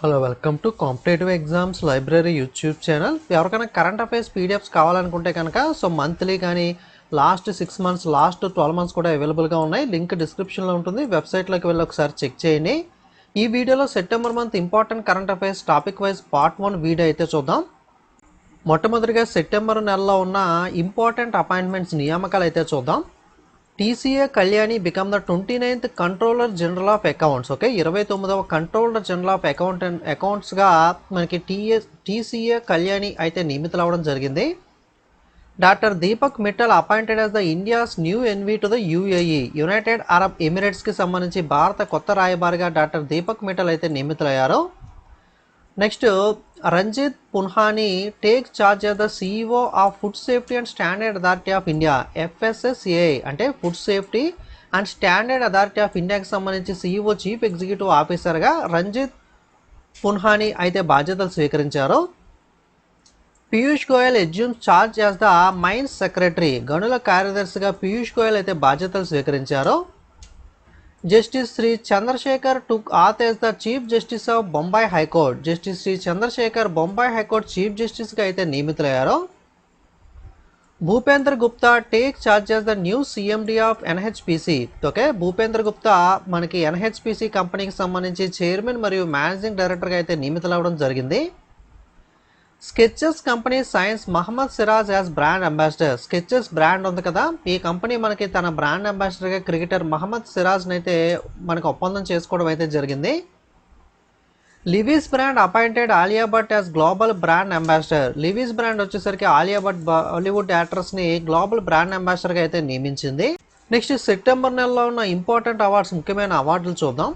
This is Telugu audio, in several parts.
Hello welcome to competitive exams library YouTube channel. ఎవరికైనా కరెంట్ అఫైర్స్ పీడిఎఫ్స్ కావాలనుకుంటే కనుక సో మంత్లీ కానీ last six months last twelve months కూడా అవైలబుల్గా ఉన్నాయి. లింక్ డిస్క్రిప్షన్లో ఉంటుంది. వెబ్సైట్లోకి వెళ్ళి ఒకసారి చెక్ చేయండి. ఈ వీడియోలో September month important current affairs topic wise part one video అయితే చూద్దాం. మొట్టమొదటిగా సెప్టెంబర్ నెలలో ఉన్న ఇంపార్టెంట్ అపాయింట్మెంట్స్ నియామకాలు అయితే చూద్దాం. TCA Kalyani become the twenty ninth controller general of accounts okay ఇరవై తొమ్మిదవ కంట్రోలర్ జనరల్ ఆఫ్ అకౌంట్ అకౌంట్స్గా మనకి టీఏ టీసీఏ కళ్యాణి అయితే నియమితులు అవ్వడం జరిగింది. Doctor Deepak Mittal appointed as the India's new envoy to the UAE United Arab ఎమిరేట్స్కి సంబంధించి భారత కొత్త రాయబారిగా డాక్టర్ దీపక్ మిట్టల్ అయితే నియమితులయ్యారు. Next Ranjit Punhani take charge of the CEO of food safety and standard authority of India FSSA అంటే food safety and standard authority of ఇండియాకి సంబంధించి సిఇఓ చీఫ్ ఎగ్జిక్యూటివ్ ఆఫీసర్గా రంజిత్ పున్హాని అయితే బాధ్యతలు స్వీకరించారు. Piyush Goyal assume charge as the mines secretary. గనుల కార్యదర్శిగా పీయూష్ గోయల్ అయితే బాధ్యతలు స్వీకరించారు. Justice Shri Chandrashekhar took oath as the chief justice of Bombay high court. Justice Shri Chandrashekhar Bombay high court chief జస్టిస్గా అయితే నియమితులయ్యారు. Bhupendra Gupta take charge as the new CMD of NHPC. Okay Bhupendra Gupta మనకి ఎన్హెచ్పిసి కంపెనీకి సంబంధించి చైర్మన్ మరియు మేనేజింగ్ డైరెక్టర్గా అయితే నియమితులవడం జరిగింది. Skechers company signs Mohammed Siraj as brand ambassador. Skechers brand ఉంది కదా. ఈ కంపెనీ మనకి తన బ్రాండ్ అంబాసిడర్గా క్రికెటర్ మహమ్మద్ సిరాజ్ని అయితే మనకు ఒప్పందం చేసుకోవడం అయితే జరిగింది. Levi's brand appointed Alia Bhatt as global brand ambassador. Levi's brand వచ్చేసరికి ఆలియా భట్ బాలీవుడ్ యాక్ట్రెస్ని గ్లోబల్ బ్రాండ్ అంబాసిడర్గా అయితే నియమించింది. నెక్స్ట్ సెప్టెంబర్ నెలలో ఉన్న ఇంపార్టెంట్ అవార్డ్స్ ముఖ్యమైన అవార్డులు చూద్దాం.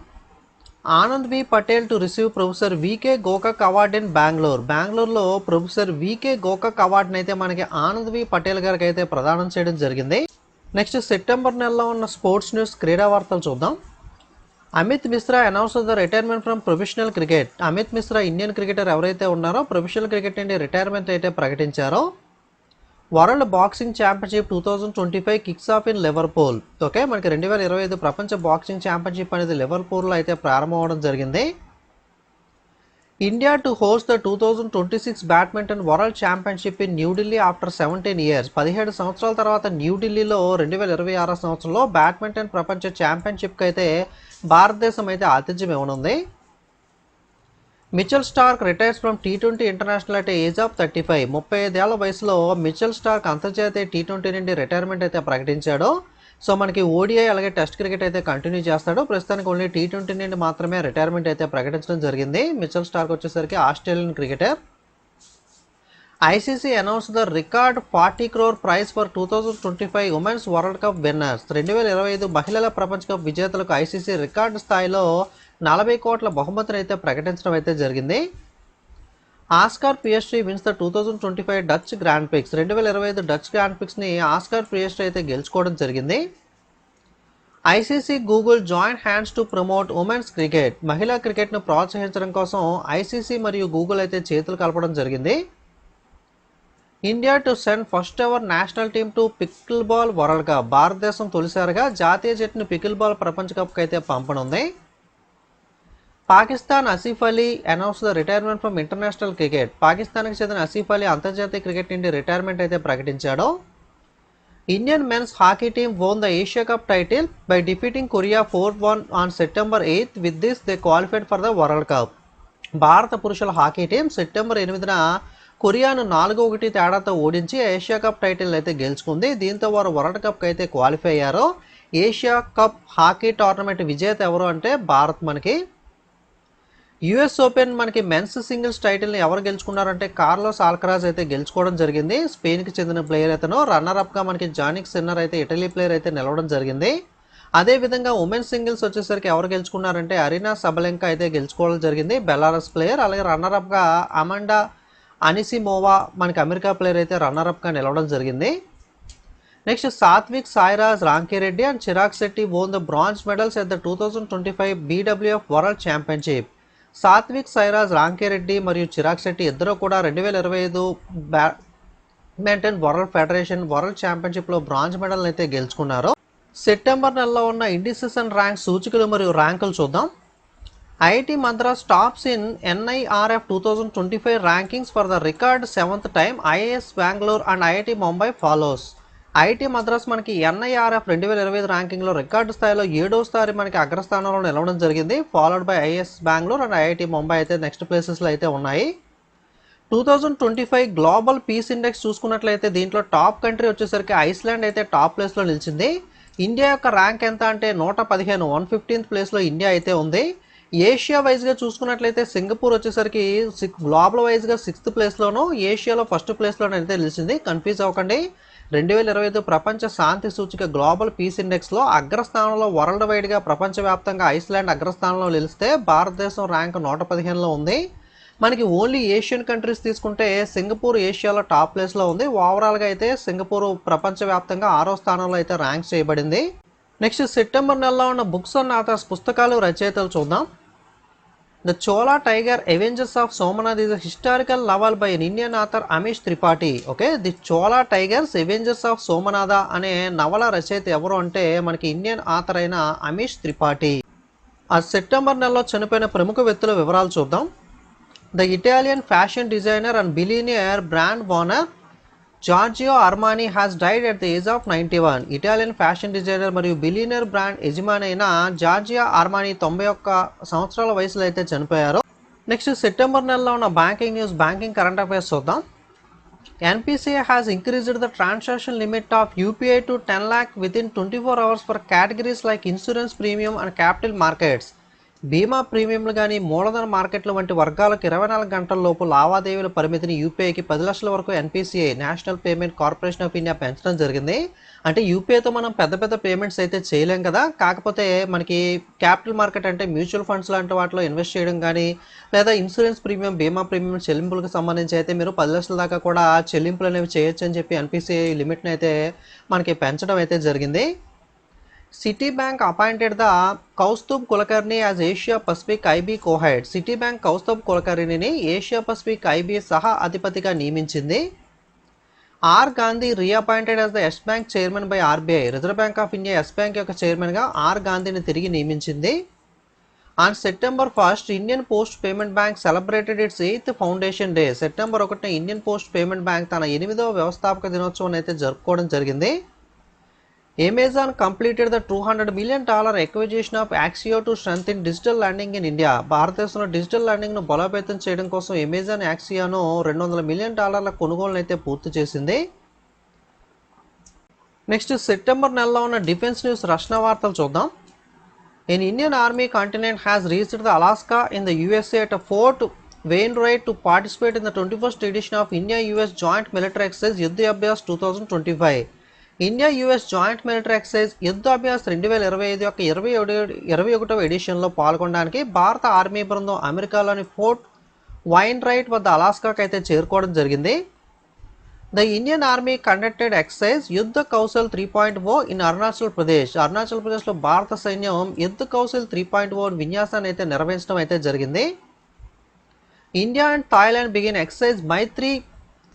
Anand V Patel to receive professor VK Gokak award in Bengaluru. బెంగళూరులో ప్రొఫెసర్ వికే గోకక్ అవార్డుని అయితే మనకి ఆనంద్ వి పటేల్ గారికి అయితే ప్రదానం చేయడం జరిగింది. నెక్స్ట్ సెప్టెంబర్ నెలలో ఉన్న స్పోర్ట్స్ న్యూస్ క్రీడా వార్తలు చూద్దాం. Amit Mishra announce the retirement from professional cricket. Amit Mishra Indian cricketer ఎవరైతే ఉన్నారో ప్రొఫెషనల్ క్రికెట్ నుండి రిటైర్మెంట్ అయితే ప్రకటించారో. World boxing championship two thousand twenty five kicks off in Liverpool okay మనకి రెండు వేల ఇరవై ఐదు ప్రపంచ బాక్సింగ్ ఛాంపియన్షిప్ అనేది లివర్పూల్లో అయితే ప్రారంభం అవడం జరిగింది. India to host the two thousand twenty six badminton world championship in New Delhi after seventeen years పదిహేడు సంవత్సరాల తర్వాత న్యూఢిల్లీలో రెండు వేల ఇరవై ఆరో సంవత్సరంలో బ్యాడ్మింటన్ ప్రపంచ ఛాంపియన్షిప్కి అయితే భారతదేశం అయితే ఆతిథ్యం ఇవ్వనుంది. Mitchell Starc retires from T twenty international at age of thirty five. ముప్పై ఐదేళ్ళ వయసులో మిచెల్ స్టార్క్ అంతర్జాతీయ టీ ట్వంటీ నుండి రిటైర్మెంట్ అయితే ప్రకటించాడు. సో మనకి ఓడిఐ అలాగే టెస్ట్ క్రికెట్ అయితే కంటిన్యూ చేస్తాడు. ప్రస్తుతానికి ఓన్లీ టీ ట్వంటీ నుండి మాత్రమే రిటైర్మెంట్ అయితే ప్రకటించడం జరిగింది. మిచెల్ స్టార్క్ వచ్చేసరికి Australian cricketer. ICC announce the record forty crore prize for two thousand twenty five women's world cup winners. రెండు వేల ఇరవై ఐదు మహిళల ప్రపంచ కప్ విజేతలకు ఐసీసీ రికార్డు స్థాయిలో నలభై కోట్ల బహుమతిని అయితే ప్రకటించడం అయితే జరిగింది. Oscar Piastri wins the two thousand twenty five Dutch grand prix. రెండు వేల ఇరవై ఐదు డచ్ గ్రాండ్ పిక్స్ని ఆస్కార్ పిఎస్టీ అయితే గెలుచుకోవడం జరిగింది. ICC Google joint hands to promote women's cricket. మహిళా క్రికెట్ను ప్రోత్సహించడం కోసం ఐసీసీ మరియు గూగుల్ అయితే చేతులు కలపడం జరిగింది. India to send first ever national team to pickleball world cup. భారతదేశం తొలిసారిగా జాతీయ జట్టును పికిల్ బాల్ ప్రపంచ కప్కి అయితే పంపనుంది. Pakistan Asif Ali announce the retirement from international cricket పాకిస్తాన్కి చెందిన ఆసిఫ్ అలీ అంతర్జాతీయ క్రికెట్ నుండి రిటైర్మెంట్ అయితే ప్రకటించాడు. Indian men's hockey team won the Asia cup title by defeating Korea four one on September eighth with this they qualified for the world cup భారత పురుషుల హాకీ టీం సెప్టెంబర్ ఎనిమిదిన కొరియాను నాలుగు ఒకటి తేడాతో ఓడించి ఏషియా కప్ టైటిల్ అయితే గెలుచుకుంది. దీంతో వారు వరల్డ్ కప్కి అయితే క్వాలిఫై అయ్యారు. ఏషియా కప్ హాకీ టోర్నమెంట్ విజేత ఎవరు అంటే భారత్ మనకి యుఎస్ ఓపెన్ మనకి మెన్స్ సింగిల్స్ టైటిల్ని ఎవరు గెలుచుకున్నారంటే కార్లోస్ ఆల్కరాజ్ అయితే గెలుచుకోవడం జరిగింది. స్పెయిన్కి చెందిన ప్లేయర్ అతను. రన్నర్ అప్గా మనకి జానిక్ సిన్నర్ అయితే ఇటలీ ప్లేయర్ అయితే నిలవడం జరిగింది. అదేవిధంగా ఉమెన్ సింగిల్స్ వచ్చేసరికి ఎవరు గెలుచుకున్నారంటే అరీనా సబలెంక అయితే గెలుచుకోవడం జరిగింది. Belarus player. అలాగే రన్నర్ అప్గా అమండా అనిసిమోవా మనకి అమెరికా ప్లేయర్ అయితే రన్నర్ అప్గా నిలవడం జరిగింది. Next Satwik Sairaj Rankireddy and Chirag Shetty won the bronze medals at the two thousand twenty five BWF world championship. Satwik Sairaj Rankireddy మరియు చిరాగ్ శెట్టి ఇద్దరు కూడా రెండు వేల ఇరవై ఐదు బ్యాడ్మింటన్ వరల్డ్ ఫెడరేషన్ వరల్డ్ ఛాంపియన్షిప్లో బ్రాంజ్ మెడల్ అయితే గెలుచుకున్నారు. సెప్టెంబర్ నెలలో ఉన్న ఇండిసిషన్ ర్యాంక్ సూచికలు మరియు ర్యాంకులు చూద్దాం. IIT Madras tops in NIRF two thousand twenty five rankings for the record seventh time IAS Bengaluru and IIT Mumbai follows. IT Madras మనకి ఎన్ఐఆర్ఎఫ్ రెండు వేల ఇరవై ఐదు ర్యాంకింగ్లో రికార్డు స్థాయిలో ఏడోసారి మనకి అగ్రస్థానంలో నిలవడం జరిగింది followed by IISc Bengaluru and IIT Mumbai అయితే నెక్స్ట్ ప్లేసెస్లో అయితే ఉన్నాయి. Two thousand twenty five global peace index చూసుకున్నట్లయితే దీంట్లో టాప్ కంట్రీ వచ్చేసరికి ఐస్లాండ్ అయితే టాప్ ప్లేస్లో నిలిచింది. ఇండియా యొక్క ర్యాంక్ ఎంత అంటే నూట పదిహేను వన్ ఫిఫ్టీన్త్ ప్లేస్లో ఇండియా అయితే ఉంది. ఏషియా వైజ్గా చూసుకున్నట్లయితే సింగపూర్ వచ్చేసరికి సిక్ గ్లోబల్ వైజ్గా సిక్స్త్ ప్లేస్లోనూ ఏషియాలో ఫస్ట్ ప్లేస్లోనూ అయితే నిలిచింది. కన్ఫ్యూజ్ అవ్వకండి. రెండు వేల ఇరవై ఐదు ప్రపంచ శాంతి సూచిక గ్లోబల్ పీస్ ఇండెక్స్లో అగ్రస్థానంలో వరల్డ్ వైడ్గా ప్రపంచవ్యాప్తంగా ఐస్లాండ్ అగ్రస్థానంలో నిలిస్తే భారతదేశం ర్యాంక్ నూట పదిహేనులో ఉంది. మనకి ఓన్లీ ఏషియన్ కంట్రీస్ తీసుకుంటే సింగపూర్ ఏషియాలో టాప్ ప్లేస్లో ఉంది. ఓవరాల్గా అయితే సింగపూర్ ప్రపంచవ్యాప్తంగా ఆరో స్థానంలో అయితే ర్యాంక్ చేయబడింది. నెక్స్ట్ సెప్టెంబర్ నెలలో ఉన్న బుక్స్ అండ్ ఆథర్స్ పుస్తకాలు రచయితలు చూద్దాం. The Chola tiger avengers of Somnath is a historical novel by Indian author Amish Tripathi okay the Chola tigers avengers of Somnath అనే నవల రచయిత ఎవరు అంటే మనకి ఇండియన్ ఆథర్ అయిన అమిష్ త్రిపాఠి ఆ సెప్టెంబర్ నెలలో చనిపోయిన ప్రముఖ వ్యక్తుల వివరాలు చూద్దాం. The Italian fashion designer and billionaire brand owner Giorgio Armani has died at the age of ninety one Italian fashion designer మరియు బిలియనర్ బ్రాండ్ యజమాని అయిన జార్జియా అర్మానీ తొంభై ఒక్క సంవత్సరాల వయసులో అయితే చనిపోయారు. నెక్స్ట్ సెప్టెంబర్ నెలలో ఉన్న banking news banking current affairs చూద్దాం. NPCI has increased the transaction limit of UPI to ten lakh within twenty four hours for categories like insurance premium and capital markets బీమా ప్రీమియంలు కానీ మూలధన మార్కెట్లు వంటి వర్గాలకు ఇరవై నాలుగు గంటల లోపు లావాదేవీల పరిమితిని యూపీఐకి పది లక్షల వరకు NPCI national payment corporation of India పెంచడం జరిగింది. అంటే యూపీఐతో మనం పెద్ద పెద్ద పేమెంట్స్ అయితే చేయలేం కదా. కాకపోతే మనకి క్యాపిటల్ మార్కెట్ అంటే మ్యూచువల్ ఫండ్స్ లాంటి వాటిలో ఇన్వెస్ట్ చేయడం కానీ లేదా ఇన్సూరెన్స్ ప్రీమియం బీమా ప్రీమియం చెల్లింపులకు సంబంధించి అయితే మీరు పది లక్షల దాకా కూడా చెల్లింపులు అనేవి చేయొచ్చు అని చెప్పి ఎన్పిసిఐ లిమిట్ని అయితే మనకి పెంచడం అయితే జరిగింది. Citi bank appointed the Kaustubh Kulkarni as Asia Pacific IB co-head Citi bank Kaustubh కులకర్ణిని Asia Pacific IB సహా అధిపతిగా నియమించింది R Gandhi reappointed as the Yes bank chairman by RBI reserve bank of India Yes bank యొక్క చైర్మన్గా ఆర్ గాంధీని తిరిగి నియమించింది on September first Indian post payment bank celebrated its eighth foundation day September ఒకటిన ఇండియన్ పోస్ట్ పేమెంట్ బ్యాంక్ తన ఎనిమిదవ వ్యవస్థాపక దినోత్సవం అయితే జరుపుకోవడం జరిగింది. Amazon completed the two hundred million dollar acquisition of Axio to strength in digital landing in India భారతదేశంలో డిజిటల్ ల్యాండింగ్ను బలోపేతం చేయడం కోసం అమెజాన్ యాక్సియాను రెండు వందల మిలియన్ డాలర్ల కొనుగోలును అయితే పూర్తి చేసింది. నెక్స్ట్ సెప్టెంబర్ నెలలో ఉన్న డిఫెన్స్ న్యూస్ రక్షణ వార్తలు చూద్దాం. In Indian army contingent has reached the Alaska in the USA at Fort Wainwright to participate in the twenty first edition of India US joint military exercise Yudh Abhyas two thousand twenty five India US joint military exercise Yudhabhyas రెండు వేల ఇరవై ఐదు యొక్క ఇరవై ఇరవై ఒకటవ ఎడిషన్లో పాల్గొనడానికి భారత ఆర్మీ బృందం అమెరికాలోని ఫోర్ట్ వైన్ రైట్ వద్ద అలాస్కాకి అయితే చేరుకోవడం జరిగింది. The Indian army conducted exercise Yudh Kaushal three point O in Arunachal Pradesh. Arunachal ప్రదేశ్లో భారత సైన్యం Yudh Kaushal three point O విన్యాసాన్ని అయితే నిర్వహించడం అయితే జరిగింది. India and Thailand begin exercise Maitri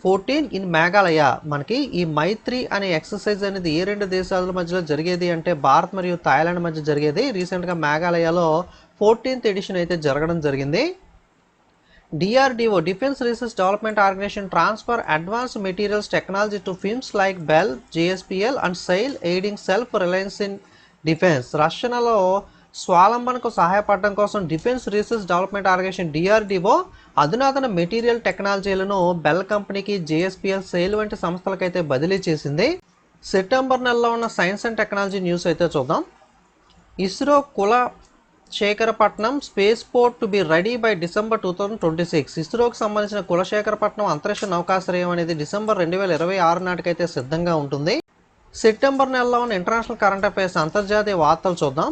fourteen in Meghalaya. మనకి ఈ మైత్రి అనే ఎక్సర్సైజ్ అనేది ఏ రెండు దేశాల మధ్యలో జరిగేది అంటే భారత్ మరియు థాయిలాండ్ మధ్య జరిగేది. రీసెంట్గా మేఘాలయలో ఫోర్టీన్త్ ఎడిషన్ అయితే జరగడం జరిగింది. DRDO defence research development organisation transfer advance materials technology to films like BEL JSPL and SAIL aiding self reliance in defence రష్యనలో స్వాలంబనకు సహాయపడడం కోసం defence research development organisation DRDO అధునాతన మెటీరియల్ టెక్నాలజీలను బెల్ కంపెనీకి జేఎస్పిఎల్ సేల్ వంటి సంస్థలకైతే బదిలీ చేసింది. సెప్టెంబర్ నెలలో ఉన్న సైన్స్ అండ్ టెక్నాలజీ న్యూస్ అయితే చూద్దాం. ISRO Kulasekarapattinam space port to be ready by December two thousand twenty six. ఇస్రోకి సంబంధించిన కులశేఖరపట్నం అంతరిక్ష నౌకాశ్రయం అనేది డిసెంబర్ రెండు వేల ఇరవై ఆరు నాటికైతే సిద్ధంగా ఉంటుంది. సెప్టెంబర్ నెలలో ఉన్న ఇంటర్నేషనల్ కరెంట్ అఫైర్స్ అంతర్జాతీయ వార్తలు చూద్దాం.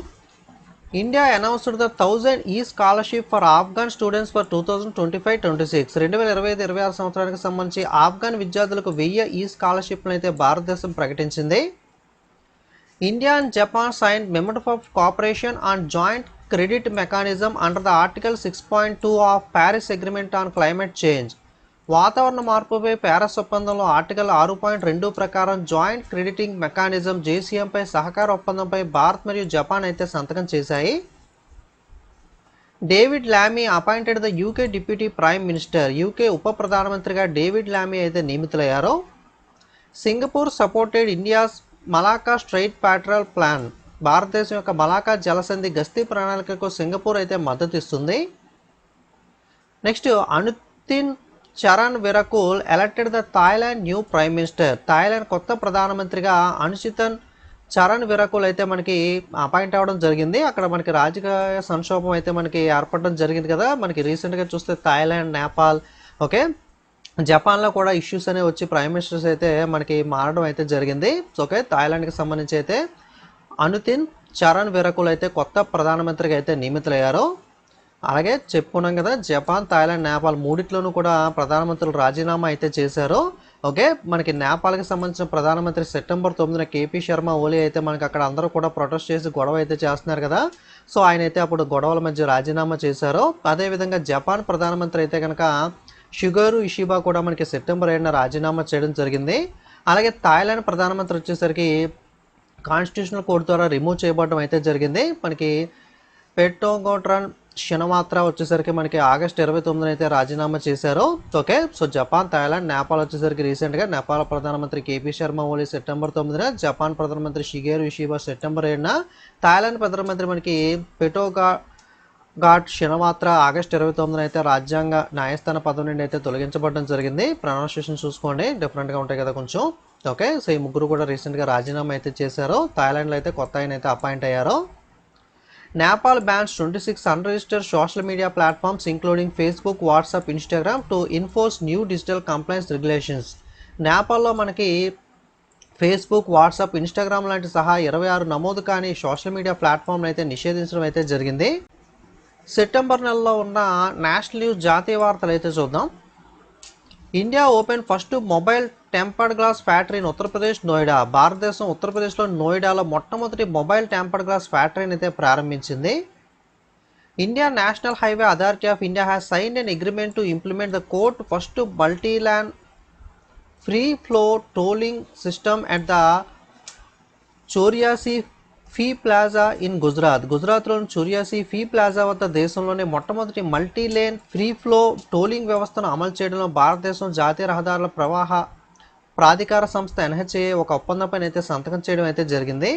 India announced the thousand e scholarship for Afghan students for two thousand twenty five twenty six రెండు వేల ఇరవై ఐదు ఇరవై ఆరు సంవత్సరానికి సంబంధించి ఆఫ్ఘన్ విద్యార్థులకు వెయ్యి ఈ స్కాలర్షిప్ను అయితే భారతదేశం ప్రకటించింది. India and Japan sign మెమోర్ of cooperation on joint credit mechanism under the article six point two of Paris agreement on climate change వాతావరణ మార్పుపై ప్యారస్ ఒప్పందంలో ఆర్టికల్ ఆరు పాయింట్ రెండు ప్రకారం జాయింట్ క్రెడిటింగ్ మెకానిజం జేసీఎంపై సహకార ఒప్పందంపై భారత్ మరియు జపాన్ అయితే సంతకం చేశాయి. David Lammy appointed the UK deputy prime minister. UK ఉప ప్రధానమంత్రిగా డేవిడ్ లామీ అయితే నియమితులయ్యారు. Singapore supported India's Malacca strait patrol plan. భారతదేశం యొక్క మలాకా జలసంధి గస్తీ ప్రణాళికకు సింగపూర్ అయితే మద్దతు ఇస్తుంది. Next Anutin Charnvirakul elected the Thailand new prime minister. Thailand కొత్త ప్రధానమంత్రిగా అనుచితన్ చరణ్ విరకుల్ అయితే మనకి అపాయింట్ అవ్వడం జరిగింది. అక్కడ మనకి రాజకీయ సంక్షోభం అయితే మనకి ఏర్పడడం జరిగింది కదా. మనకి రీసెంట్గా చూస్తే థాయిలాండ్ నేపాల్ ఓకే? జపాన్లో కూడా ఇష్యూస్ అనేవి వచ్చి ప్రైమ్ మినిస్టర్స్ అయితే మనకి మారడం అయితే జరిగింది. ఓకే? థాయిలాండ్కి సంబంధించి అయితే అనుతిన్ చరణ్ విరకుల్ అయితే కొత్త ప్రధానమంత్రిగా అయితే నియమితులయ్యారు. అలాగే చెప్పుకున్నాం కదా జపాన్ థాయిలాండ్ నేపాల్ మూడిట్లోనూ కూడా ప్రధానమంత్రులు రాజీనామా అయితే చేశారు. ఓకే మనకి నేపాల్కి సంబంధించిన ప్రధానమంత్రి సెప్టెంబర్ తొమ్మిదిన కేపీ శర్మ ఓలీ అయితే మనకి అక్కడ అందరూ కూడా ప్రొటెస్ట్ చేసి గొడవ అయితే చేస్తున్నారు కదా. సో ఆయన అయితే అప్పుడు గొడవల మధ్య రాజీనామా చేశారు. అదేవిధంగా జపాన్ ప్రధానమంత్రి అయితే కనుక షుగరు ఇషిబా కూడా మనకి సెప్టెంబర్ ఏడున రాజీనామా చేయడం జరిగింది. అలాగే థాయిలాండ్ ప్రధానమంత్రి వచ్చేసరికి కాన్స్టిట్యూషనల్ కోడ్ ద్వారా రిమూవ్ చేయబడడం అయితే జరిగింది. మనకి పెట్టోగోట్రాన్ క్షణమాత్ర వచ్చేసరికి మనకి ఆగస్ట్ ఇరవై తొమ్మిదిన అయితే రాజీనామా చేశారు okay so Japan Thailand Nepal వచ్చేసరికి రీసెంట్గా నేపాల్ ప్రధానమంత్రి కేపీ శర్మ ఓలీ సెప్టెంబర్ తొమ్మిదిన జపాన్ ప్రధానమంత్రి షిగేరు ఇషిబా సెప్టెంబర్ ఏడున థాయిలాండ్ ప్రధానమంత్రి మనకి పెటోగా ఘాట్ క్షణమాత్ర ఆగస్ట్ ఇరవై తొమ్మిదిన అయితే రాజ్యాంగ న్యాయస్థాన పదవి నుండి అయితే తొలగించబడడం జరిగింది. ప్రొనౌన్సియేషన్ చూసుకోండి డిఫరెంట్గా ఉంటాయి కదా కొంచెం. ఓకే సో ఈ ముగ్గురు కూడా రీసెంట్గా రాజీనామా అయితే చేశారు థాయిలాండ్లో అయితే కొత్త ఆయన అయితే అపాయింట్ అయ్యారు. Nepal bans twenty six unregistered social media platforms including Facebook WhatsApp Instagram to enforce new digital compliance regulations నేపాల్లో మనకి ఫేస్బుక్ వాట్సాప్ ఇన్స్టాగ్రామ్ లాంటి సహా ఇరవై ఆరు నమోదు కానీ సోషల్ మీడియా ప్లాట్ఫామ్లు అయితే నిషేధించడం అయితే జరిగింది. సెప్టెంబర్ నెలలో ఉన్న నేషనల్ న్యూస్ జాతీయ వార్తలు అయితే చూద్దాం. India open first mobile tempered glass ఫ్యాక్టరీని ఉత్తరప్రదేశ్ నోయిడా. భారతదేశం ఉత్తరప్రదేశ్లో నోయిడాలో మొట్టమొదటి మొబైల్ టెంపర్డ్ గ్లాస్ ఫ్యాక్టరీని అయితే ప్రారంభించింది. India national highway authority of India has sign an agreement to implement the court first multilane free flow tolling system at the Choryasi fee plaza in Gujarat. గుజరాత్లోని చురియాసి ఫీ ప్లాజా వద్ద దేశంలోనే మొట్టమొదటి multi lane free flow tolling వ్యవస్థను అమలు చేయడంలో భారతదేశం జాతీయ రహదారుల ప్రవాహ ప్రాధికార సంస్థ ఎన్హెచ్ఏ ఒక ఒప్పందంపై అయితే సంతకం చేయడం అయితే జరిగింది.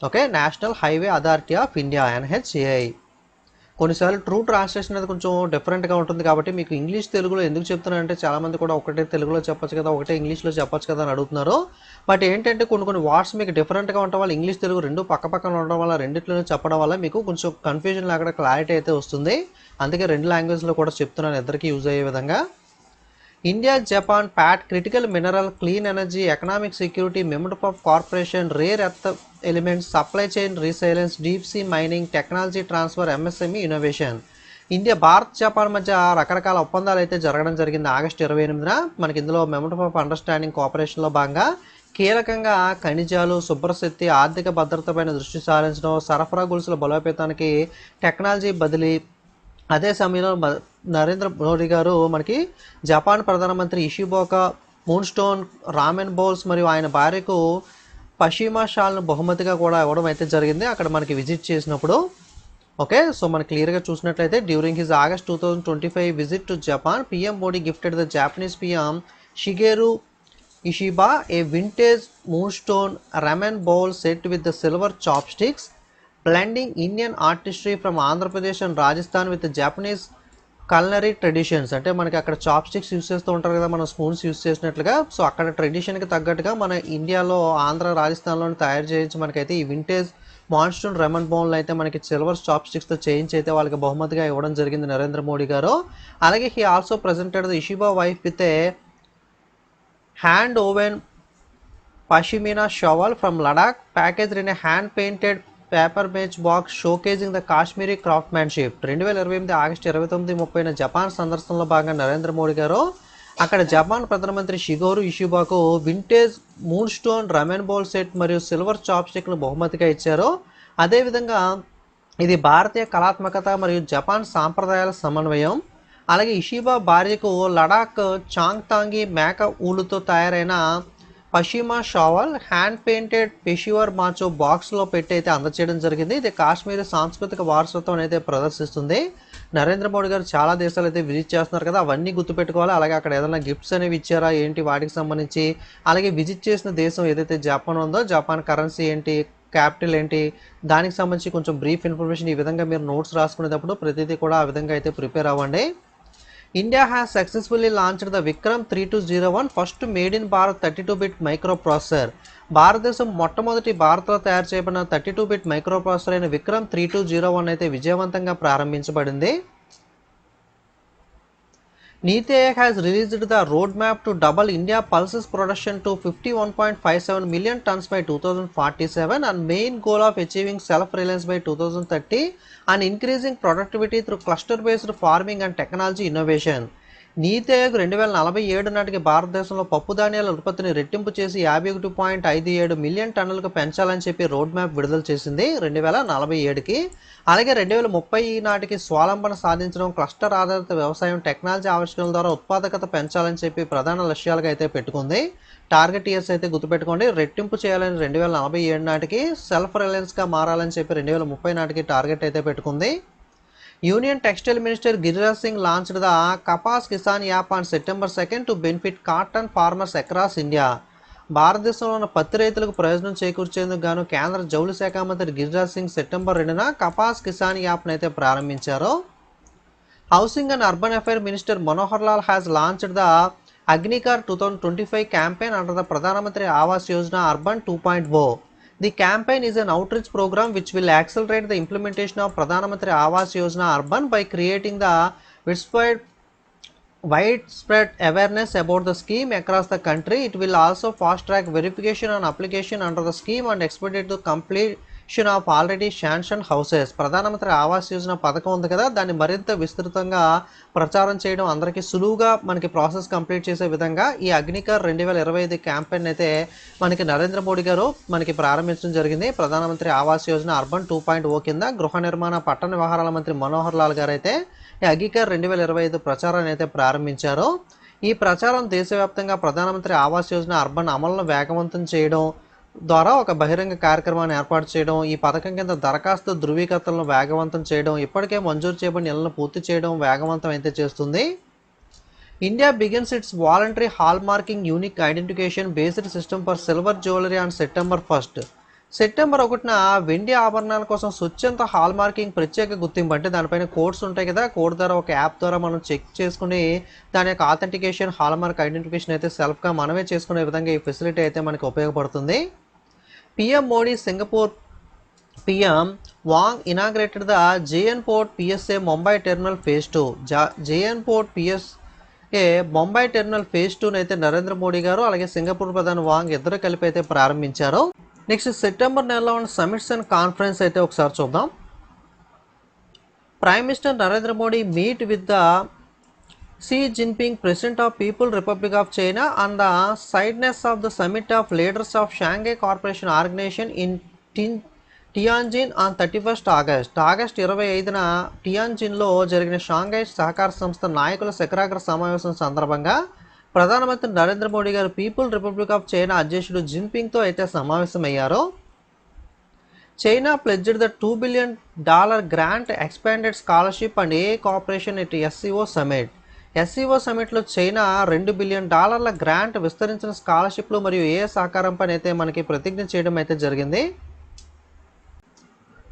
Okay national highway authority of India NHAI. కొన్నిసార్లు ట్రూ ట్రాన్స్లేషన్ అనేది కొంచెం డిఫరెంట్గా ఉంటుంది కాబట్టి మీకు ఇంగ్లీష్ తెలుగులో ఎందుకు చెప్తున్నానంటే చాలామంది కూడా ఒకటే తెలుగులో చెప్పొచ్చు కదా ఒకటే ఇంగ్లీష్లో చెప్పొచ్చు కదా అని అడుగుతున్నారు. బట్ ఏంటంటే కొన్ని కొన్ని వర్డ్స్ మీకు డిఫరెంట్గా ఉండడం వల్ల ఇంగ్లీష్ తెలుగు రెండు పక్క పక్కన ఉండడం వల్ల రెండిట్లోనే చెప్పడం వల్ల మీకు కొంచెం కన్ఫ్యూజన్ లేకుండా క్లారిటీ అయితే వస్తుంది. అందుకే రెండు లాంగ్వేజ్లో కూడా చెప్తున్నాను ఇద్దరికి యూజ్ అయ్యే విధంగా. India Japan pact critical mineral clean energy economic security మెమోటప్ of corporation rare earth elements supply chain resilience deep sea mining technology transfer MSME innovation India Bharat Japan మధ్య రకరకాల ఒప్పందాలు అయితే జరగడం జరిగింది ఆగస్టు ఇరవై ఎనిమిదిన. మనకి ఇందులో మెమోటప్ ఆఫ్ అండర్స్టాండింగ్ కోఆపరేషన్లో భాగంగా కీలకంగా ఖనిజాలు శుభ్రశక్తి ఆర్థిక భద్రతపైన దృష్టి సారించడం సరఫరా గొలుసుల బలోపేతానికి టెక్నాలజీ బదిలీ. అదే సమయంలో మ- నరేంద్ర మోడీ గారు మనకి జపాన్ ప్రధానమంత్రి ఇషిబోకా మూన్ స్టోన్ రామెన్ బౌల్స్ మరియు ఆయన భార్యకు పశ్చిమ షాల్ను బహుమతిగా కూడా ఇవ్వడం అయితే జరిగింది. అక్కడ మనకి విజిట్ చేసినప్పుడు ఓకే సో మనం క్లియర్గా చూసినట్లయితే during his August two thousand twenty five visit to Japan PM Modi gifted the Japanese PM Shigeru Ishiba a vintage moonstone ramen bowl set with the silver chopsticks blending Indian artistry from Andhra Pradesh and Rajasthan with Japanese culinary traditions అంటే మనకి అక్కడ చాప్ స్టిక్స్ యూస్ చేస్తూ ఉంటారు కదా మనం స్పూన్స్ యూస్ చేసినట్లుగా. సో అక్కడ ట్రెడిషన్కి తగ్గట్టుగా మన ఇండియాలో ఆంధ్ర రాజస్థాన్లో తయారు చేయించి మనకైతే ఈ వింటేజ్ మాన్స్టూన్ రెమన్ బౌన్లు అయితే మనకి సిల్వర్ చాప్ స్టిక్స్తో చేయించి అయితే వాళ్ళకి బహుమతిగా ఇవ్వడం జరిగింది నరేంద్ర మోడీ గారు. అలాగే he also presented the Ishiba wife with a hand woven pashmina shawl from Ladakh package in a hand painted paper mache box showcasing the Kashmiri craftsmanship. రెండు వేల ఇరవై ఎనిమిది ఆగస్టు ఇరవై తొమ్మిది ముప్పైన జపాన్ సందర్శనలో భాగంగా నరేంద్ర మోడీ గారు అక్కడ జపాన్ ప్రధానమంత్రి Shigeru ఇషిబాకు vintage moonstone ramen bowl set మరియు సిల్వర్ చాప్ స్టిక్ను బహుమతిగా ఇచ్చారు. అదేవిధంగా ఇది భారతీయ కళాత్మకత మరియు జపాన్ సాంప్రదాయాల సమన్వయం. అలాగే ఇషిబా భార్యకు లడాక్ చాంగ్తాంగి మేక ఊలుతో తయారైన pashmina shawl hand painted papier mache బాక్స్లో పెట్టి అయితే అందచేయడం జరిగింది. ఇది కాశ్మీర్ సాంస్కృతిక వారసత్వం అయితే ప్రదర్శిస్తుంది. నరేంద్ర మోడీ గారు చాలా దేశాలు అయితే విజిట్ చేస్తున్నారు కదా అవన్నీ గుర్తుపెట్టుకోవాలి. అలాగే అక్కడ ఏదైనా గిఫ్ట్స్ అనేవి ఇచ్చారా ఏంటి వాటికి సంబంధించి? అలాగే విజిట్ చేసిన దేశం ఏదైతే జపాన్ ఉందో జపాన్ కరెన్సీ ఏంటి క్యాపిటల్ ఏంటి దానికి సంబంధించి కొంచెం బ్రీఫ్ ఇన్ఫర్మేషన్ ఈ విధంగా మీరు నోట్స్ రాసుకునేటప్పుడు ప్రతిదీ కూడా ఆ విధంగా అయితే ప్రిపేర్ అవ్వండి. India has successfully launched the Vikram three two zero one first made in Bharat thirty two bit microprocessor భారతదేశం మొట్టమొదటి భారత్లో తయారు చేయబడిన థర్టీ టూ బిట్ మైక్రోప్రాసెసర్ అయిన Vikram three two zero one అయితే విజయవంతంగా ప్రారంభించబడింది. NITI has released the roadmap to double India pulses production to 51.57 million tons by 2047 and main goal of achieving self-reliance by 2030 and increasing productivity through cluster-based farming and technology innovation. నీతి ఆయోగ్ రెండు వేల నలభై ఏడు నాటికి భారతదేశంలో పప్పు ధాన్యాల ఉత్పత్తిని రెట్టింపు చేసి యాభై ఒకటి పాయింట్ ఐదు ఏడు మిలియన్ టన్నులకు పెంచాలని చెప్పి రోడ్ మ్యాప్ విడుదల చేసింది రెండు వేల నలభై ఏడుకి. అలాగే రెండు వేల ముప్పై నాటికి స్వాలంబన సాధించడం క్లస్టర్ ఆధారిత వ్యవసాయం టెక్నాలజీ ఆవిష్కరణల ద్వారా ఉత్పాదకత పెంచాలని చెప్పి ప్రధాన లక్ష్యాలుగా అయితే పెట్టుకుంది. టార్గెట్ ఇయర్స్ అయితే గుర్తుపెట్టుకోండి రెట్టింపు చేయాలని రెండు వేల నలభై ఏడు నాటికి సెల్ఫ్ రిలయన్స్గా మారాలని చెప్పి రెండు వేల ముప్పై నాటికి టార్గెట్ అయితే పెట్టుకుంది. Union textile minister Giriraj Singh launched the Kapas Kisan app on September second to benefit cotton farmers across India. భారతదేశంలో ఉన్న పత్తి రైతులకు ప్రయోజనం చేకూర్చేందుకు గాను కేంద్ర జౌళి శాఖ మంత్రి గిరిరాజ్ సింగ్ సెప్టెంబర్ రెండున కపాస్ కిసాన్ యాప్ను అయితే ప్రారంభించారు. Housing and urban affair minister Manohar Lal has launched the Angikaar two thousand twenty five campaign under the Pradhan Mantri Awas Yojana urban two point O. The campaign is an outreach program which will accelerate the implementation of Pradhan Mantri Awas Yojana Urban by creating the widespread widespread awareness about the scheme across the country. It will also fast track verification on application under the scheme and expedite the complete షన్ of already sanctioned houses Pradhan Mantri Awas Yojana పథకం ఉంది కదా దాన్ని మరింత విస్తృతంగా ప్రచారం చేయడం అందరికీ సులువుగా మనకి ప్రాసెస్ కంప్లీట్ చేసే విధంగా ఈ అగ్నికర్ రెండు వేల ఇరవై ఐదు క్యాంపెయిన్ అయితే మనకి నరేంద్ర మోడీ గారు మనకి ప్రారంభించడం జరిగింది. Pradhan Mantri Awas Yojana urban two point O కింద గృహ నిర్మాణ పట్టణ వ్యవహారాల మంత్రి మనోహర్ లాల్ గారు అయితే ఈ అగ్నికర్ రెండు వేల ఇరవై ఐదు ప్రచారాన్ని అయితే ప్రారంభించారు. ఈ ప్రచారం దేశవ్యాప్తంగా ప్రధానమంత్రి ఆవాస్ యోజన అర్బన్ అమలును వేగవంతం చేయడం ద్వారా ఒక బహిరంగ కార్యక్రమాన్ని ఏర్పాటు చేయడం ఈ పథకం కింద దరఖాస్తు ధృవీకర్తలను వేగవంతం చేయడం ఇప్పటికే మంజూరు చేయబడిన ఇళ్ళను పూర్తి చేయడం వేగవంతం అయితే చేస్తుంది. India begins its voluntary hallmarking unique identification based system for silver jewellery on September first. September ఒకటిన వెండి ఆభరణాల కోసం స్వచ్ఛంత హాల్ మార్కింగ్ ప్రత్యేక గుర్తింపు అంటే దానిపైన కోడ్స్ ఉంటాయి కదా కోడ్ ద్వారా ఒక యాప్ ద్వారా మనం చెక్ చేసుకుని దాని యొక్క ఆథెంటికేషన్ హాల్ మార్క్ ఐడెంటిఫికేషన్ అయితే సెల్ఫ్గా మనమే చేసుకునే విధంగా ఈ ఫెసిలిటీ అయితే మనకి ఉపయోగపడుతుంది. PM Modi Singapore PM Wong inaugurated the JN port PSA Mumbai terminal phase two జా JN port PS A Mumbai terminal phase టూను అయితే నరేంద్ర మోడీ గారు అలాగే సింగపూర్ ప్రధాని వాంగ్ ఇద్దరు కలిపి అయితే ప్రారంభించారు. నెక్స్ట్ సెప్టెంబర్ నెలలో ఉన్న సమిట్స్ అండ్ కాన్ఫరెన్స్ అయితే ఒకసారి చూద్దాం. Prime minister Narendra Modi meet with the Xi Jinping, President of People Republic of China, on the sideness of the summit of leaders of Shanghai corporation Organization in Tin- Tianjin on thirty first August August ఇరవై ఐదున టియాన్జిన్లో జరిగిన షాంఘై సహకార సంస్థ నాయకుల శిఖరాగ్ర సమావేశం సందర్భంగా ప్రధానమంత్రి నరేంద్ర మోడీ గారు పీపుల్ రిపబ్లిక్ ఆఫ్ చైనా అధ్యక్షుడు జిన్పింగ్తో అయితే సమావేశమయ్యారు China pledged the two billion dollar grant expanded scholarship and a corporation it SCO summit SCO సమిట్లో China రెండు బిలియన్ డాలర్ల గ్రాంట్ విస్తరించిన స్కాలర్షిప్లు మరియు ఏ సహకారంపై అయితే మనకి ప్రతిజ్ఞ చేయడం అయితే జరిగింది.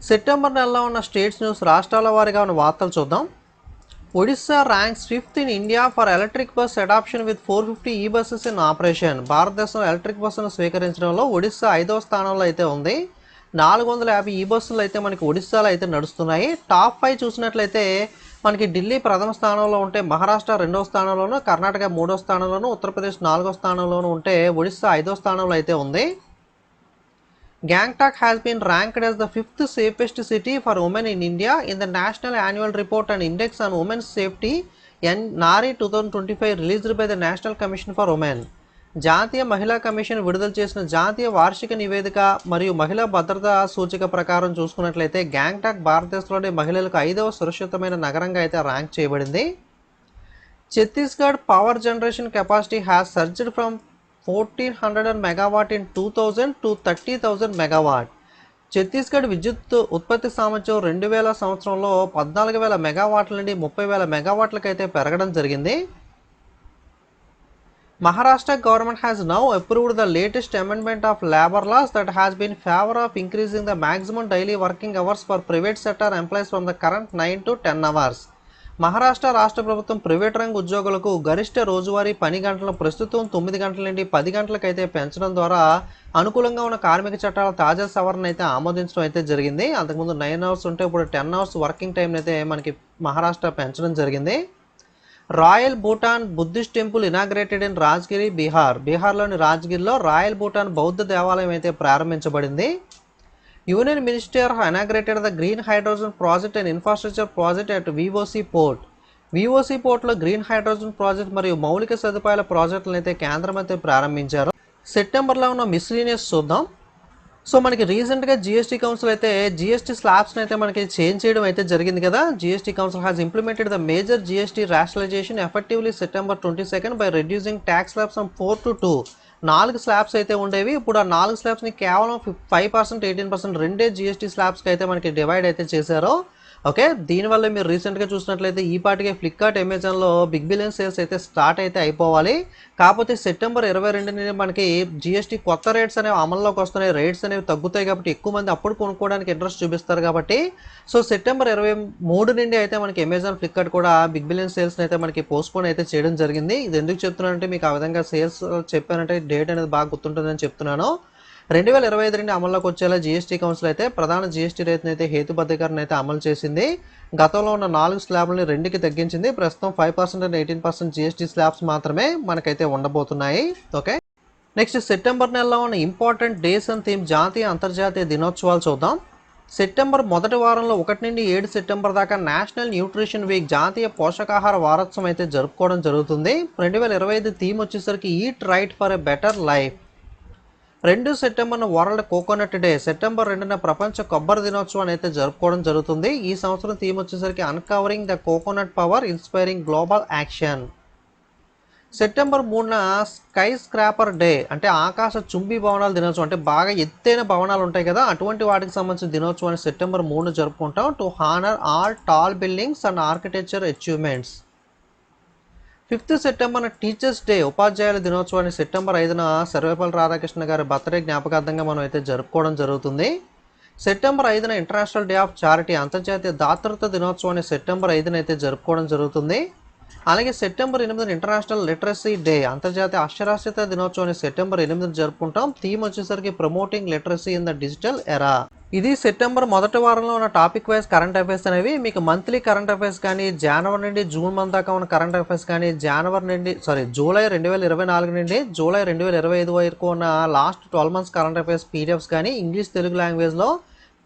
సెప్టెంబర్ నెలలో ఉన్న స్టేట్స్ న్యూస్ రాష్ట్రాల వారిగా ఉన్న వార్తలు చూద్దాం. Odisha ranks fifth in India for electric bus adoption with four fifty e buses in operation. భారతదేశంలో ఎలక్ట్రిక్ బస్సును స్వీకరించడంలో ఒడిస్సా ఐదవ స్థానంలో అయితే ఉంది. నాలుగు వందల యాభై ఈ బస్సులు అయితే మనకి ఒడిస్సాలో అయితే నడుస్తున్నాయి. టాప్ ఫైవ్ చూసినట్లయితే మనకి ఢిల్లీ ప్రథమ స్థానంలో ఉంటే మహారాష్ట్ర రెండవ స్థానంలోను కర్ణాటక మూడో స్థానంలోను ఉత్తరప్రదేశ్ నాలుగో స్థానంలోను ఉంటే ఒడిస్సా ఐదో స్థానంలో అయితే ఉంది. Gangtok has been ranked as the fifth safest city for women in India in the national annual report and index on women's safety N Nari two thousand twenty five released by the national commission for women జాతీయ మహిళా కమిషన్ విడుదల చేసిన జాతీయ వార్షిక నివేదిక మరియు మహిళా భద్రతా సూచిక ప్రకారం చూసుకున్నట్లయితే గ్యాంగ్టాక్ భారతదేశంలోని మహిళలకు ఐదవ సురక్షితమైన నగరంగా అయితే ర్యాంక్ చేయబడింది. Chhattisgarh power generation capacity has surged from fourteen hundred and megawatt in two thousand to thirty thousand megawatt Chhattisgarh విద్యుత్ ఉత్పత్తి సామర్థ్యం రెండు వేల సంవత్సరంలో పద్నాలుగు వేల మెగావాట్ల నుండి ముప్పై వేల మెగావాట్లకైతే పెరగడం జరిగింది. Maharashtra government has now approved the latest amendment of labor laws that has been favor of increasing the maximum daily working hours for private sector employees from the current 9 to 10 hours. Maharashtra రాష్ట్ర ప్రభుత్వం ప్రైవేట్ రంగ ఉద్యోగులకు గరిష్ట రోజువారీ పని గంటలను ప్రస్తుతం తొమ్మిది గంటల నుండి పది గంటలకైతే పెంచడం ద్వారా అనుకూలంగా ఉన్న కార్మిక చట్టాల తాజా సవరణ అయితే ఆమోదించడం అయితే జరిగింది అంతకుముందు నైన్ అవర్స్ ఉంటే ఇప్పుడు టెన్ అవర్స్ వర్కింగ్ టైం అయితే మనకి మహారాష్ట్ర పెంచడం జరిగింది royal Bhutan Buddhist temple inaugurated in Rajgir Bihar. బీహార్లోని రాజ్గిరిలో రాయల్ భూటాన్ బౌద్ధ దేవాలయం అయితే ప్రారంభించబడింది. Union minister inaugurated the green hydrogen project and infrastructure project at VOC port VOC పోర్ట్లో green hydrogen project మరియు మౌలిక సదుపాయాల ప్రాజెక్టులను అయితే కేంద్రం అయితే ప్రారంభించారు. సెప్టెంబర్లో ఉన్న మిస్లీనియస్ చూద్దాం. సో మనకి రీసెంట్గా జిఎస్టీ కౌన్సిల్ అయితే జిఎస్టీ స్లాబ్స్ని అయితే మనకి చేంజ్ చేయడం అయితే జరిగింది కదా. GST council has implemented the major GST rationalisation effectively September twenty second by reducing tax slabs from four to two నాలుగు స్లాబ్స్ అయితే ఉండేవి. ఇప్పుడు ఆ నాలుగు స్లాబ్స్ని కేవలం ఫైవ్ పర్సెంట్ ఎయిటీన్ పర్సెంట్ రెండే జిఎస్టీ స్లాబ్స్కి అయితే మనకి డివైడ్ అయితే చేశారు. ఓకే దీనివల్ల మీరు రీసెంట్గా చూసినట్లయితే ఈ పాటికే ఫ్లిప్కార్ట్ అమెజాన్లో బిగ్ బిలియన్ సేల్స్ అయితే స్టార్ట్ అయితే అయిపోవాలి. కాకపోతే సెప్టెంబర్ ఇరవై రెండు నుండి మనకి జిఎస్టీ కొత్త రేట్స్ అనేవి అమల్లోకి వస్తున్నాయి. రేట్స్ అనేవి తగ్గుతాయి కాబట్టి ఎక్కువ మంది అప్పుడు కొనుక్కోవడానికి ఇంట్రెస్ట్ చూపిస్తారు కాబట్టి. సో సెప్టెంబర్ ఇరవై మూడు నుండి అయితే మనకి అమెజాన్ ఫ్లిప్కార్ట్ కూడా బిగ్ బిలియన్ సేల్స్ అయితే మనకి పోస్ట్పోన్ అయితే చేయడం జరిగింది. ఇది ఎందుకు చెప్తున్నానంటే మీకు ఆ విధంగా సేల్స్ చెప్పానంటే డేట్ అనేది బాగా గుర్తుంటుందని చెప్తున్నాను. రెండు వేల ఇరవై ఐదు నుండి అమల్లోకి వచ్చేలా జీఎస్టీ కౌన్సిల్ అయితే ప్రధాన జీఎస్టీ రేట్ని అయితే హేతుబద్ధీకరణ అయితే అమలు చేసింది. గతంలో ఉన్న నాలుగు స్లాబ్లని రెండుకి తగ్గించింది. ప్రస్తుతం five percent and eighteen percent GST slabs మాత్రమే మనకైతే ఉండబోతున్నాయి. ఓకే. నెక్స్ట్ సెప్టెంబర్ నెలలో ఉన్న ఇంపార్టెంట్ డేస్ అండ్ థీమ్ జాతీయ అంతర్జాతీయ దినోత్సవాలు చూద్దాం. సెప్టెంబర్ మొదటి వారంలో ఒకటి నుండి ఏడు సెప్టెంబర్ దాకా నేషనల్ న్యూట్రిషన్ వీక్ జాతీయ పోషకాహార వారోత్సవం అయితే జరుపుకోవడం జరుగుతుంది. రెండు వేల ఇరవై ఐదు థీమ్ వచ్చేసరికి eat right for a better life. రెండు సెప్టెంబర్న వరల్డ్ కోకోనట్ డే సెప్టెంబర్ రెండున ప్రపంచ కొబ్బరి దినోత్సవాన్ని అయితే జరుపుకోవడం జరుగుతుంది. ఈ సంవత్సరం థీమ్ వచ్చేసరికి uncovering the coconut power inspiring global action September మూడున స్కై స్క్రాపర్ డే అంటే ఆకాశ చుంబి భవనాల దినోత్సవం అంటే బాగా ఎత్తైన భవనాలు ఉంటాయి కదా అటువంటి వాటికి సంబంధించిన దినోత్సవాన్ని సెప్టెంబర్ మూడున జరుపుకుంటాం. To honour all tall buildings and architecture achievements fifth September teachers day ఉపాధ్యాయుల దినోత్సవాన్ని సెప్టెంబర్ ఐదున సర్వేపల్లి రాధాకృష్ణ గారి బర్త్డే జ్ఞాపకార్థంగా మనం అయితే జరుపుకోవడం జరుగుతుంది. సెప్టెంబర్ ఐదున ఇంటర్నేషనల్ డే ఆఫ్ చారిటీ అంతర్జాతీయ దాతృత్వ దినోత్సవాన్ని సెప్టెంబర్ ఐదున అయితే జరుపుకోవడం జరుగుతుంది. అలాగే సెప్టెంబర్ ఎనిమిదిన ఇంటర్నేషనల్ లిటరసీ డే అంతర్జాతీయ అక్షరాస్యత దినోత్సవాన్ని సెప్టెంబర్ ఎనిమిదిన జరుపుకుంటాం. థీమ్ వచ్చేసరికి promoting literacy in the digital era. ఇది సెప్టెంబర్ మొదటి వారంలో ఉన్న టాపిక్ వైజ్ కరెంట్ అఫైర్స్ అనేవి. మీకు మంత్లీ కరెంట్ అఫైర్స్ కానీ జనవరి నుండి జూన్ మంత్ దాకా ఉన్న కరెంట్ అఫైర్స్ కానీ జనవరి నుండి సారీ జూలై రెండు వేల ఇరవై నాలుగు నుండి జూలై రెండు వేల ఇరవై ఐదు వరకు ఉన్న last twelve months current affairs PDFs కానీ ఇంగ్లీష్ తెలుగు లాంగ్వేజ్లో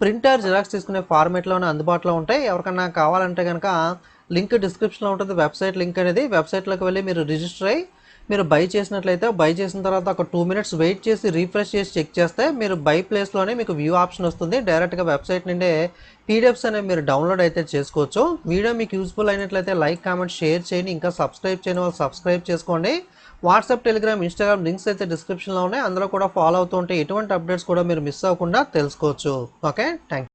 ప్రింటర్ జిరాక్స్ తీసుకునే ఫార్మేట్లోనే అందుబాటులో ఉంటాయి. ఎవరికన్నా కావాలంటే కనుక లింక్ డిస్క్రిప్షన్లో ఉంటుంది వెబ్సైట్ లింక్ అనేది. వెబ్సైట్లోకి వెళ్ళి మీరు రిజిస్టర్ అయ్యి మీరు బై చేసినట్లయితే బై చేసిన తర్వాత ఒక టూ మినిట్స్ వెయిట్ చేసి రీఫ్రెష్ చేసి చెక్ చేస్తే మీరు బై ప్లేస్లోనే మీకు వ్యూ ఆప్షన్ వస్తుంది. డైరెక్ట్గా వెబ్సైట్ నుండే పీడిఎఫ్స్ అనేవి మీరు డౌన్లోడ్ అయితే చేసుకోవచ్చు. వీడియో మీకు యూస్ఫుల్ అయినట్లయితే లైక్ కామెంట్ షేర్ చేయండి. ఇంకా సబ్స్క్రైబ్ చేయని వాళ్ళు సబ్స్క్రైబ్ చేసుకోండి. వాట్సాప్ టెలిగ్రామ్ ఇన్స్టాగ్రామ్ లింక్స్ అయితే డిస్క్రిప్షన్లో ఉన్నాయి. అందులో కూడా ఫాలో అవుతూ ఉంటే ఎటువంటి అప్డేట్స్ కూడా మీరు మిస్ అవ్వకుండా తెలుసుకోవచ్చు. Okay thank